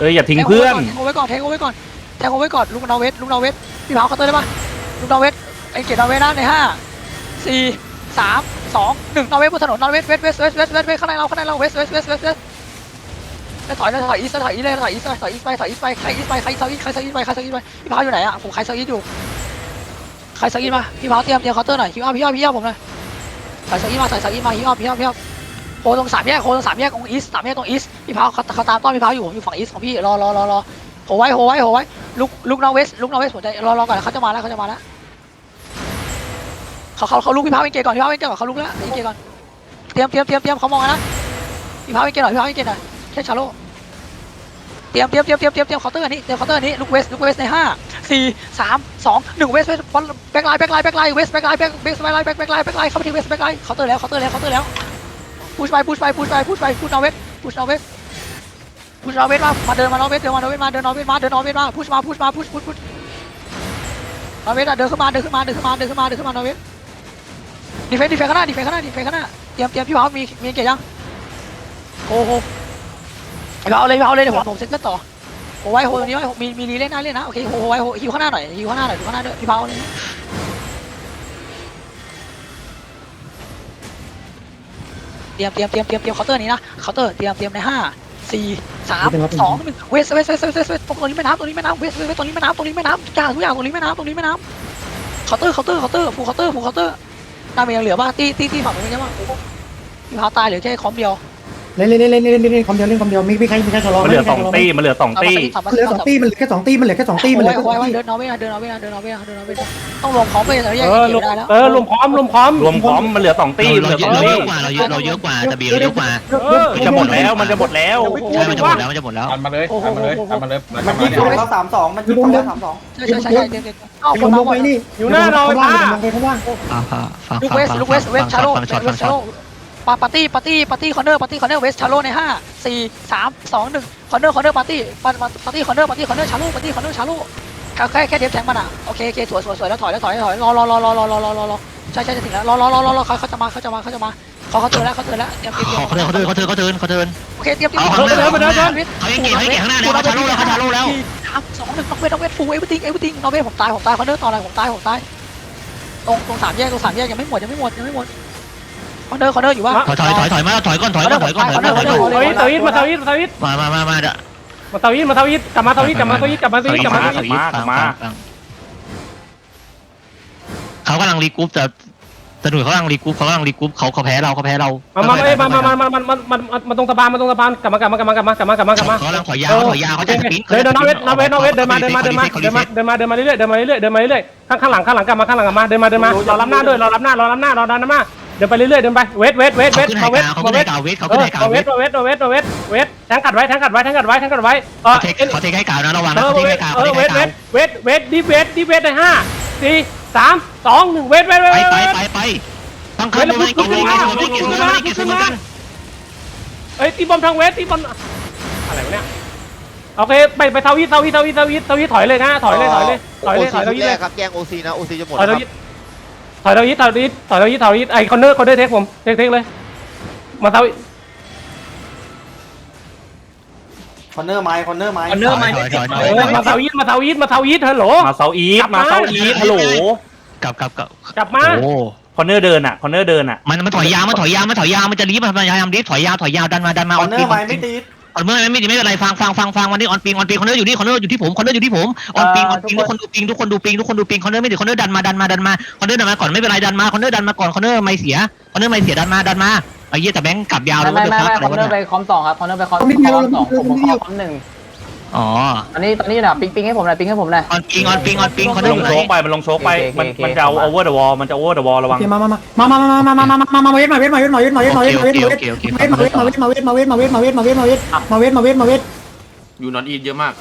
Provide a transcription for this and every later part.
เอ้ยอย่าทิ้งเพื่อนแทงโอไว้ก่อนแทงโอไว้ก่อนแทงโอไว้ก่อนลูกนาเวสลูกนาเวสพี่เผาเคาน์เตอร์ได้ปะลูกนาเวสไอ้เกียรตินาเวสนะในห้าสี่สามสองหนึ่งนาเวสบนถนนนาเวสเวสเวสเวสเวสเวสเวสข้างในเราข้างในเราเวสเวสเวสเวสเวสแล้วถอยแล้วถอยอีสถอยอีเลยถอยอีสถอยอีสไปถอยอีสไปใครอีสไปใครเซาอีใครเซาอีไปใครเซาอีไปพี่เผาอยู่ไหนอะผมใครเซาอีอยู่ใครเซาอีมาพี่เผาเตรียมเตรียมเคาน์เตอร์หน่อยพี่อ้อพี่อ้อพี่อ้อผมหน่อยถอยเซาอีมาถอยเซาอีมาพี่อ้อพี่อ้อพี่อ้อโคตรงสามแยกโคตรงสามแยกตรงอีสสามแยกตรงอีสพี่เผาเขาเขาตามต้อนพี่เผาอยู่ผมอยู่ฝั่งอีสของพี่รอรอรอรอโหไว้โหไว้โหไว้ลุกลุกนาเวสลุกนาเวสผมจะรอรอก่อนเขาจะมาแล้วเขาจะมาแล้วเขาเขาเขาลุกพี่เผาเป็นเกย์ก่อนพี่เผาเป็นเกย์ก่อนเขาลุกแล้วเป็นเกย์ก่อนเตรียมเตรียมเตรียมเตรียมเขามองนะพี่เผาเป็นเกย์หน่อยพี่เผาเป็นเกย์หน่อยแค่ชาโลเตรียมเตรียมเตรียมเตรียมเตรียมเตรียมเคาน์เตอร์นี้เตรียมเคาน์เตอร์นี้ลุกเวสลุกเวสในห้าสี่สามสองหนึ่งเวสเวสบอลแบ็คไลน์แบ็คไลน์แบ็คไลน์เวสแบ็คไลน์แบ็คแบ็คไลน์แบ็คแบ็คไลน์แบ็คไลน์เข้าไปที่เวสแบ็คไลน์เคาน์เตอร์แล้วเคาน์เตอร์แล้วเคาน์เตอร์แล้ว พุชไปพุชไปพุชไปพุชไปพุชนาเวสพุชนาเวสพุชนอเวทมามาเดินมานอเวทเดินมานอเวทมาเดินนอเวทมาเดินนอเวทมาพุชมาพุชมาพุชพุชพุชนอเวทอะเดินขึ้นมาเดินขึ้นมาเดินขึ้นมาเดินขึ้นมาเดินขึ้นมานอเวทดีเฟนดีเฟนข้างหน้าดีเฟนข้างหน้าดีเฟนข้างหน้าเตรียมเตรียมพี่พาวมีมีเกียร์ยังโอ้โหพี่พาวเลยพาวเลยเดี๋ยวผมผมเซ็ตต่อโอไว้โหตรงนี้ไว้มีมีรีเล่นหน้าเล่นนะโอเคโหไว้โหฮิวข้างหน้าหน่อยฮิวข้างหน้าหน่อยฮิวข้างหน้าด้วยพี่พาวเลย เตรียมเตรียมเตรียมเตรียมเตรียมเคาน์เตอร์นี้นะเคาน์เตอร์เตรียมเตรียมในห้าสี่สามสองหนึ่งเวสเวสเวสเวสเวสเวสตรงนี้แม่น้ำตรงนี้แม่น้ำเวสเวสตรงนี้แม่น้ำตรงนี้แม่น้ำทุกอย่างทุกอย่างตรงนี้แม่น้ำตรงนี้แม่น้ำเคาน์เตอร์เคาน์เตอร์เคาน์เตอร์ฟูเคาน์เตอร์ฟูเคาน์เตอร์ตามไปยังเหลือป่ะตีตีตีฝั่งนู้นยังป่ะพี่พาตายเหลือแค่คอมเดียว เล่นเล่นเล่นเล่นเล่นเล่นคำเดียวเล่นคำเดียวมีมีใครมีใครชะลอมันเหลือสองตีมันเหลือสองตีมันเหลือสองตีมันเหลือแค่สองตีมันเหลือแค่สองตีมันเหลือแค่สโอ้อยงโอ้ยตีเดินนอร์เวย์นะเดินนอร์เวย์นะเดินนอร์เวย์นะเดินนอร์เวย์นะต้องรวมของไปแต่แยกเออเกี่รยววได้แล้วเออรวมพร้อมรวมพร้อมรวมพร้อมมันเหลือสองตีมันเหลือสองเราตีเยอะกว่าเราเยอะเราเยอะกว่าแต่บีเราเยอะกว่าเออมันจะหมดแล้วมันจะหมดแล้วใช่มันจะหมดแล้วมันจะหมดแล้วทำมาเลยทำมาเลยทำมาเลยมันยิงสองเราสามสองมันยิงสองเราสามสองใช่ใช่ใช่ใช่เดี๋ยวเดี๋ยวเอาไอ้คคนนลมางหมไปดนี่อยู่หน้าเราข้างล่างอะลงไปข้างล่างฟังฟังฟังลูกฟังเวสลูกเวสเวสชาโลฟังช็อตเวฟังสช็ชาอโลต ปาปาร์ตี้ปาร์ตี้ปาร์ตี้คอนเนอร์ปาร์ตี้คอนเนอร์เวสชาโลในห้าสี่สามสองหนึ่งคอนเนอร์คอนเนอร์ปาร์ตี้ปาปาร์ตี้คอนเนอร์ปาร์ตี้คอนเนอร์ชาโลปาร์ตี้คอนเนอร์ชาโลแค่แค่แค่เดฟแทงมันอะโอเคโอเคสวยสวยสวยแล้วถอยแล้วถอยแล้วถอยรอรอรอรอรอรอรอรอรอใช่ใช่จะถึงแล้วรอรอรอรอรอเขาเขาจะมาเขาจะมาเขาจะมาเขาเขาเตือนแล้วเขาเตือนแล้วเตรียมเตรียมเขาเทินเขาเทินเขาเทินเขาเทินเขาเทินโอเคเตรียมเตรียมเอาเขาเดินมาเดินมาเดินเขายังเก่งเขายังเก่งข้างหน้าแล้วเขาชาโลแล้วเขาชาโลแล้วสามสองหนึ่งน็อกเวทน็อกเวทฟูเอเวอร์ติงเอเวอร์ติงน็อกเวทผมตายผมตายคอนเนอร์ต่ออะไรผมตายผมตายตรงตรงสามแยกตรงสามแยกยังไม่หมดยังไม่หมดยังไม่หมด คอนเนอร์คอนเนอร์อยู่ว่าถอยถอยถอยถอยมาถอยก่อนถอยก่อนถอยก่อนถอยก่อนถอยก่อนเฮ้ยเตาอิดมาเตาอิดมาเตาอิดมามามามาเด้อมาเตาอิดมาเตาอิดกลับมาเตาอิดกลับมาเตาอิดกลับมาเตาอิดกลับมาเตาอิดเขากำลังรีกรุ๊ปแต่แต่หนุ่ยเขากำลังรีกรุ๊ปเขากำลังรีกรุ๊ปเขาเขาแพ้เราเขาแพ้เรามามาเอ้ยมามามามามามามามาตรงสะพานมาตรงสะพานกลับมากลับมากลับมากลับมากลับมากลับมากลับมาเขากำลังถอยยาวถอยยาวเขาจะสปินเดินเดินนอเวทนอเวทนอเวทเดินมาเดินมาเดินมาเดินมาเดินมาเดินมาเรื่อยเดินมาเรื่อยเดินมาเรื่อยข้างข้างหลังข้างหลังกลับมาข้างหลังกลับมาเดินมาเดินมารอรับหน้าด้วยรอรับหน้ารอรับหน้ารอรับหน้า เดินไปเรื่อยเดินไปเวทเวทเวทเขาเวทขึ้นไฮเวทกาวเขาเวขึ้นทไฮกาวเวทเขาเอขึ้นไฮกาวอเวเวททเวทเวทเวทเวทแทงกัดไว้แทงกัดไว้แทงกัดไว้แทงกัดไว้แทงกัดไว้เออเขาเทคเขาเทคให้กาวนะระวังเอนะอเขาเทเวคให้ทกาวเอเขาอเทคเวให้ทกาวเวทเวทดีเวทดีเวทในห้าสี่สามสองหนึ่งเวทเวทเวทไปเวไปทไปไปต้องขึ้นมาเก่งเลยเก่งเลยเก่งเลยกันเอ้ยตีบอมทางเวทตีบอมอะไรวะเนี่ยโอเคไปไปเทาวิทเทาวิทเทาวิทเทาวิทเทาวิทถอยเลยนะถอยเลยถอยเลยถอยเลยถอยเทาวิทแรเลยกครับแกล้งโอซีนะโอซีจะหมดถอยแล้เทาวครับวิท ถอยเทาวิทถอยเทาวิทถอยเทาวิทถอยเทาวิทไอคอนเนอร์คอนเนอร์เทคผมเทคเทคเลย มาเทาวิทคอนเนอร์ไม้คอนเนอร์ไม้คอนเนอร์ไม้ถอยถอยถอย เออมาเทาวิทมาเทาวิทมาเทาวิทฮัลโหล มาเซาอีทมาเซาอีทฮัลโหลกลับกลับกลับกลับมา โอ้คอนเนอร์เดินอะคอนเนอร์เดินอะมันมันถอยยาวมันถอยยาวมันถอยยาวมันจะรีบมันพยายามรีบถอยยาวถอยยาวดันมาดันมาคอออนนเนอปีร์ไม้ไม่ติด ออนเมื่อไม่ไม่เป็นไรฟังฟังฟังฟังวันนี้ออนปิงออนปิงคอนเนอร์อยู่นี่คอนเนอร์อยู่ที่ผมคอนเนอร์อยู่ที่ผมออนปิงออนปิงทุกคนดูปิงทุกคนดูปิงทุกคนดูปิงคอนเนอร์ไม่ถึงคอนเนอร์ดันมาดันมาดันมาคอนเนอร์ดันมาก่อนไม่เป็นไรดันมาคอนเนอร์ดันมาก่อนคอนเนอร์ไม่เสียคอนเนอร์ไม่เสียดันมาดันมาไอ้เหี้ยแต่แบงค์กลับยาวเลยไม่ว่าไม่จะพักไม่อะไรคอนเนอวะร์ไปเนี่ยคอมสองครับคอนเนอร์ไปคอมไม่มีคเราอมสองผมผมไม่มีคเราอมหนึ่ง อ๋อตอนนี้ตอนนี้นะปิงปิงให้ผมหน่อยปิงให้ผมหน่อยออนปิงออนปิงออนปิงคอนเนมัอนร์ลองยู่ไหนโชกไปมันลงโชกไปโอเคมันโอเคมันจะเอาโอเคโอเวอร์เดอะวอลมันจะโอเวอร์เดอะวอลระวังโอเคมามามามามามามามามามามาเวทมาเวทมาเวทมาเวทมาเวทมาเวทมาเวทมาเวทมาเวทมาเวทมาเวทมาเวทมาเวทมาเวทมาเวทมาเวทมาเวทมาเวทอยู่นอนอีทเยอะมาก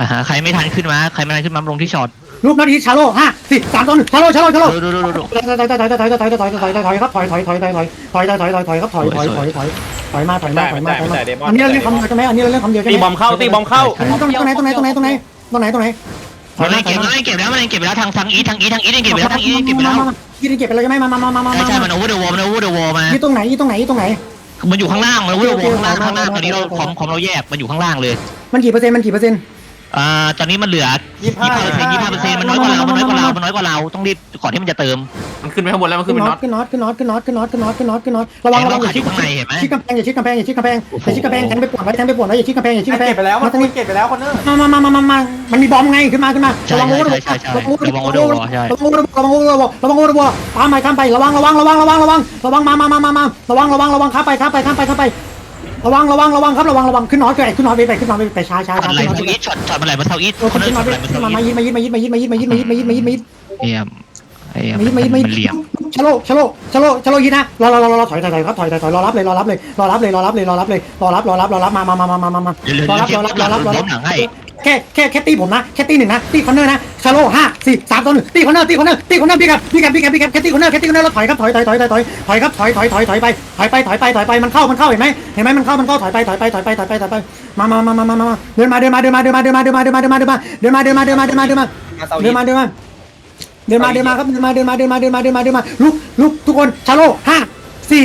อ่าฮะใครไม่ทันขึ้นมาใครไม่ทันขึ้นมาลงที่ช็อต ลุกนาทีชาโลห้าสี่สามตอนชาโลชาโลชาโลดูดูดูดูดูถอยถอยถอยถอยถอยถอยถอยถอยถอยครอบถอยถอยถอยถอยถอยถอยถอยถอยถอยถอยครับถอยถอยถอยถอยถอยมาถอยมาถอยมาถอยมาอันนี้เราเรอยกคอเดียวใช่ไหมอันนี้เราเรอยกคอเดียวใช่ไหมตีบอมเข้าตีบอมเข้าตรอไหนตรอไหนตรอไหนตรอไหนตรอไหนตรอไหนมันเล่นเก็บมันเล่นเก็บแล้วมันเล่อเก็บแล้วทางทางอีทางอีทางอีเล่นเก็บแล้วทางอีเล่นเก็บแล้วยี่เก็บไปแล้วใช่ไหมมามอมามาใช่ใช่มันโอเวอร์เดอะวอลมันโอเวอร์เดอะวอลมายี่ตรอไหนยี่ตรอไหนยี่ตรงไหนมันอยู่ข้างล่างมันอเวอรอะข้างล่างข้างล่างตอนนี้เราของของเราแยกมันอยู่ข้างล่างเลย มันกี่เปอร์เซ็นต์มันกี่เปอร์เซ็นต์ อ่าตอนนี้มันเหลือยี่ห้าเปอร์เซ็นต์ยี่ห้าเปอร์เซ็นต์มันน้อยกว่าเรา มันน้อยกว่าเรา มันน้อยกว่าเรา ต้องรีบก่อนที่มันจะเติม มันขึ้นไปข้างบนแล้วมันขึ้นไปน็อตตขึ้นน็อตขึ้นน็อตขึ้นน็อตขึ้นน็อตขึ้นน็อตขึ้นน็อตขึ้นน็อตระวังระวังอย่าชิดกำแพงเหรอไหมชิดกำแพงอย่าชิดกำแพงอย่าชิดกำแพงอย่าชิดกำแพงแทงไปปวดไว้แทงไปปวดไว้อย่าชิดกำแพงอย่าชิดกำแพงเก็บไปแล้วมันเก็บไปแล้วคอนเนอร์มามามามามามามันมีบอมไงขึ้นมาขึ้นมาระวังโอ้ระวังโอ้ระวังโอ้ระวังโอ้ระวังโอ้ระวังโอ้ระวังตามไปข้ามไประวังระวังระวังระวังระวังระวังมามามามามาระวังระวังระวังข้ามไปข้ามไปข้ามไปข้ามไป ระวังระวังระวังครับระวังระวังขึ้นน้อยไปขึ้นน้อยไปไปขึ้นน้อยไปไปช้าช้าช็อตช้าอะไรขึ้นน้มาอีทช็อตช็อตมาไหลมาเท่าอีทเออคนขึ้นน้อยไปขึ้นมามายิดมายิดมายิดมายิดมายิดมายิดมายิดมายิดมายิดมายิดเยี่ยมไอ้มันมันมันเหลี่ยมชะโลชะโลชะโลชะโลยิดนะรอรอรอรอถอยถอยถอยครับถอยถอยถอยรอรับเลยรอรับเลยรอรับเลยรอรับเลยรอรับเลยรอรับรอรับรอรับมามามามามามาเดี๋ยวเดี๋ยวรอรับรอรับรอรับรอรับหลังให้แค่แค่แค่ตีผมนะแค่ตีหนึ่งนะตีคอนเนอร์นะ สโลห้าสี่สามสองหนึ่งตีคนหน้าตีคนหน้าตีคนหน้าพี่ครับพี่ครับพี่ครับพี่ครับแค่ตีคนหน้าแค่ตีคนหน้าแล้วถอยครับถอยถอยถอยถอยถอยถอยครับถอยถอยถอยถอยไปถอยไปถอยไปถอยไปมันเข้ามันเข้าเห็นไหมเห็นไหมมันเข้ามันเข้าถอยไปถอยไปถอยไปถอยไปถอยไปมามามามามามาเดินมาเดินมาเดินมาเดินมาเดินมาเดินมาเดินมาเดินมาเดินมาเดินมาเดินมาเดินมาเดินมาเดินมาเดินมาเดินมาเดินมาเดินมาครับเดินมาเดินมาเดินมาเดินมาเดินมาเดินมาลุกลุกทุกคนชาโลห้าสี่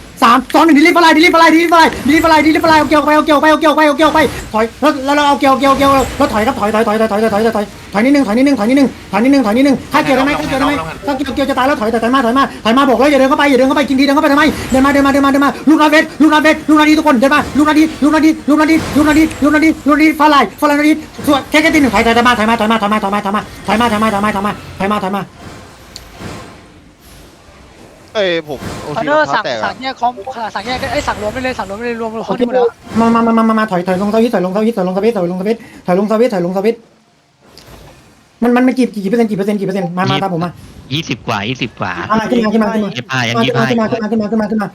สามสองหนึ่งดีลิฟลายดีลิฟลายดีลิฟลายดีลิฟลายดีลิฟลายเอาเกี่ยวไปเอาเกี่ยวไปเอาเกี่ยวไปเอาเกี่ยวไปถอยแล้วแล้วเราเอาเกี่ยวเกี่ยวเกี่ยวแล้วถอยครับถอยถอยถอยถอยถอยถอยถอยถอยถอยนิดนึงถอยนิดนึงถอยนิดนึงถอยนิดนึงถอยนิดนึงถ้าเกี่ยวได้ไหมถ้าเกี่ยวได้ไหมถ้าเกี่ยวเกี่ยวจะตายแล้วถอยแต่ถอยมาถอยมาถอยมาบอกแล้วอย่าเดินเข้าไปอย่าเดินเข้าไปกินทีเดินเข้าไปทำไมเดินมาเดินมาเดินมาเดินมาลูกนาเวทลูกนาเวทลูกนาดีทุกคนเดินมาลูกนาดีลูกนาดีลูกนาดีลูกนาดีลูกนาดีลูกนาดีฟาไลฟาไลนาดีส่วนแค่แค่ตีหนึ่งถอยถอยมาถอยมาถอยมาถอยมาถอยมาถอยมาถอยมาถอยมาถอยมาถอยมาถอยมาถอยมา เอ้ยผมโอคอนทีเนรอองร์เท้าสั่งแตกสั่อะงแยกคอมสั่งแยกไอ้สั่งรวมไปเลยสั่งรวมไปเลยรวมคนที่หมดแล้วมามามามามาถอยถอยลงสวิตถอยลงสวิตถอยลงสวิตถอยลงสวิตถอยลงสวิตถอยลงสวิตมันมันมันกี่กี่เปอร์เซ็นต์กี่เปอร์เซ็นต์กี่เปอร์เซ็นต์มามาตามผมมายี่สิบกว่ายี่สิบกว่าอ่าขึ้นมาขึ้นมาขึ้นมายี่สิบห้ายังขึ้ยี่นสิบมาห้าขึ้นมาขึ้นมาขึ้นมาขึ้นมาขึ้นมา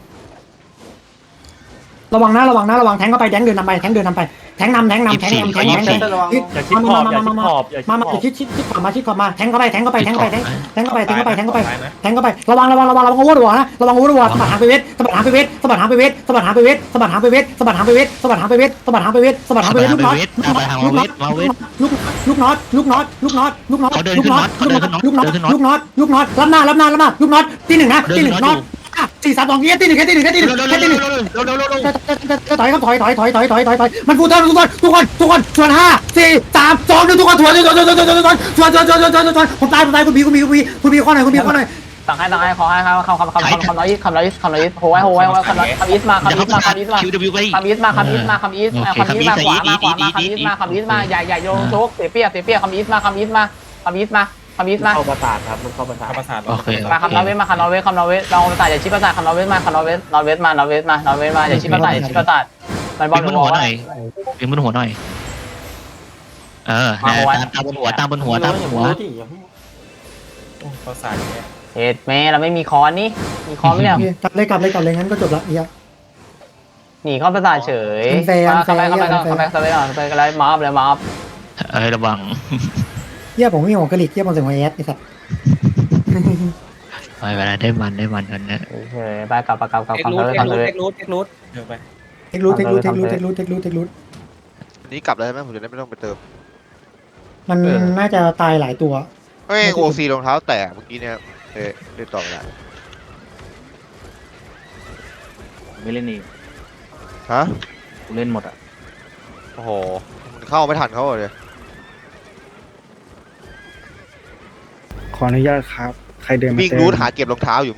ระวังนะระวังนะระวังแทงเข้าไปแทงเดินนำไปแทงเดินนำไปแทงนำแทงนำแทงนำแทงนำแทงระวังอย่าชิดขอบอย่าชิดขอบอย่าชิดมาขมาอบชิดชิดชิดขอบมาชิดขอบมาแทงเข้าไปแทงเข้าไปแทงเข้าไปแทงแทงเข้าไปแทงเข้าไปแทงเข้าไปแทงเข้าไประวังระวังระวังระวังโอเวอร์วอนะระวังโอเวอร์วอสะบัดหางไปเวทสะบัดหางไปเวทสะบัดหางไปเวทสะบัดหางไปเวทสะบัดหางไปเวทสะบัดหางไปเวทสะบัดหางไปเวทสะบัดหางไปเวทสะบัดหางไปเวทลูกน็อตไปทางมาเวทมาเวทลูกลูกน็อตลูกน็อตลูกน็อตลูกน็อตเขาเดินลูกขึ้นน็น็ออตตเขาเดินขึ้นน็อตลูกน็อตเดินขึ้นน็อตลูกน็อตลูกน็อตรับหน้ารับหน้ารับหน้าลูกน็อตตีหนึ่งนะตีหนึ่งน็อตสี่สามสองแค่ตีหนึ่งแค่ตีหนึ่งแค่ตีหนึ่ง แค่ตีหนึ่งถอยครับถอยถอยถอยถอยถอยถอยถอยมันฟูเทิร์นทุกคนทุกคนทุกคนชวนห้าสี่สามสองหนึ่งทุกคนชวนชวนชวนชวนชวนชวนชวนชวนชวนชวนชวนชวนผมตายผมตายคุณบีคุณบีคุณบีคุณบีข้อหน่อยคุณบีข้อหน่อยสั่งให้สั่งให้ขอให้ครับคำคำคำคำคำน้อยคำน้อยคำน้อยโหยโหยโหยคำน้อยคำอีสมาคำอีสมาคำอีสมาคิวดิวไปคำอีสมาคำอีสมาคำอีสมาคำอีสมาขวามาขวามาคำอีสมาคำอีสมาใหญ่ใหญ่โยงโชกเสียเปียเสียเปียคำอีสมาคำอีสมาคำอีสมา คำอีสมาเข้าประสาทครับมันเข้าประสาทประสาทโอเค มาคำนอเวสมาคำนอเวสคำนอเวสลองประสาทอย่าชี้ประสาทคำนอเวสมาคำนอเวสนอเวสมานอเวสมานอเวสมาอย่าชี้ประสาทอย่าชี้ประสาทมันบอเป็ลนบนหัหัววหน่อยเป็นบนหัวหน่อย เออตามตามบนหัวตามบนหัวตามบนหัวประสาทเนี่ยเอ็ดแม่เราไม่มีคอนนี่มีคอนไหมเนี่ยกลับเลยกลับเลยกลับเลยงั้นก็จบละเฮียหนีเข้าประสาทเฉยเป็นแฟนเข้าไปเข้าไปเป็นแฟนเข้าไปเข้าไปเข้าไปกันเลยมาบเลยมาบเอ้ยระวัง เฮียผมไม่มีหัวกะหรี่เฮียผมเสียงหัวแอดไอ้สัสไปเวลาได้มันได้มันกันนะเฉยไปกลับกลับกลับเอ็กคำรูนอดเวสเอ็กคำนรูอดเวสเอ็กรูดเอ็กรูดเดี๋ยวไปเทครูทเทครูทเทครูทเทครูทเทครูทเทครูทเทครูทอันนี้กลับแล้วใช่ไหมผมจะได้ไม่ต้องไปเติม มันน่าจะตายหลายตัว เฮ้ยโอซีรองเท้าแตกเมื่อกี้เนี่ยเอ๊ะเล่นต่อไม่ได้ไม่เล่นอีกฮะ กูเล่นหมดอะ โอ้โหมันเข้าไม่ทันเขาเลย ขออนุญาตครับ ใครเดินมาวิ่งเติมรูทหาเก็บรองเท้าอยู่